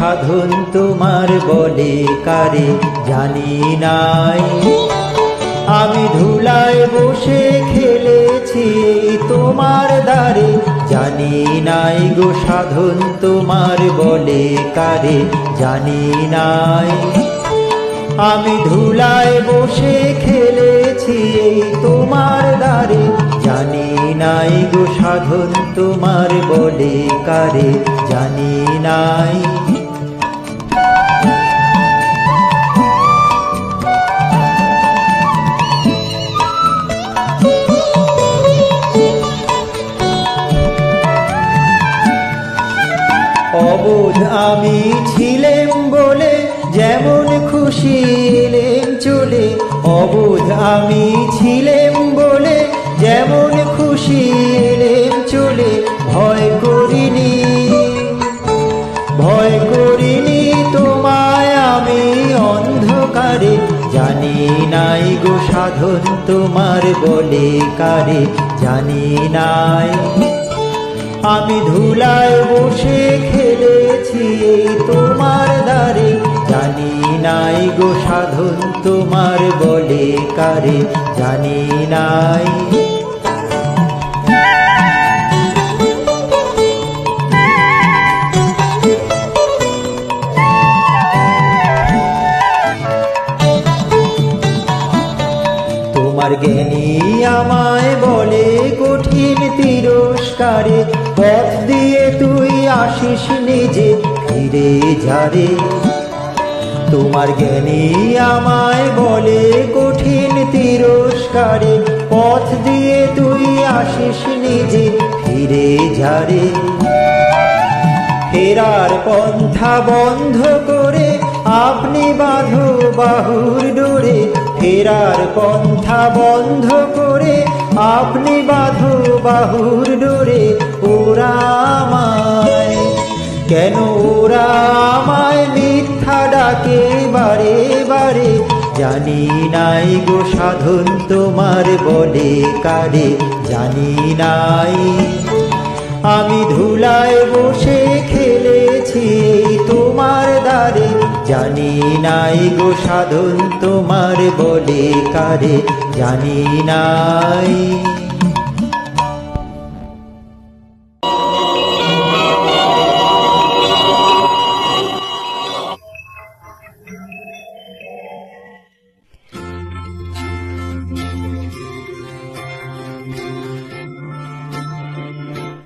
সাধন তোমার বলে কারে, জানি নাই। আমি ধুলায় বসে খেলেছি তোমার দ্বারে, জানি নাই গো সাধন তোমার বলে কারে, জানি নাই। আমি ধুলায় বসে খেলেছি এই তোমার দ্বারে। জানি নাই গো সাধন তোমার বলে কারে। জানি নাই। অবোধ আমি ছিলেম বলে যেমন খুশি এলেম চলে, অবোধ আমি ছিলেম বলে, যেমন খুশি এলেম চলে, ভয় করিনি। ভয় করিনি তোমায় আমি অন্ধকারে, জানি নাই গো সাধন তোমার বলে কারে, জানি নাই। আমি ধুলায় বসে খেলেছি তোমার দ্বারে, জানি নাই গো সাধন তোমার বলে কারে, জানি নাই। তোমার জ্ঞানী আমায় বলে কঠিন তিরস্কারে, পথ দিয়ে তুই আসিস নিজে ফিরে যারে তোমার জ্ঞানী আমায় বলে কঠিন তিরস্কারে, পথ দিয়ে তুই আসিস নিজে, ফিরে যারে ফেরার পন্থা বন্ধ করে আপনি বাঁধো বাহুর ডোরে, ফেরার পন্থা বন্ধ করে আপনি বাঁধো বাহুর ডোরে, ওরা আমায়, কেন ওরা আমায় ডাকে বারে বারে। জানি নাই গো সাধন তোমার বলে কারে। জানি নাই। আমি ধুলায় বসে খেলেছি তোমার দ্বারে। জানি নাই গো সাধন তোমার বলে কারে। জানি নাই।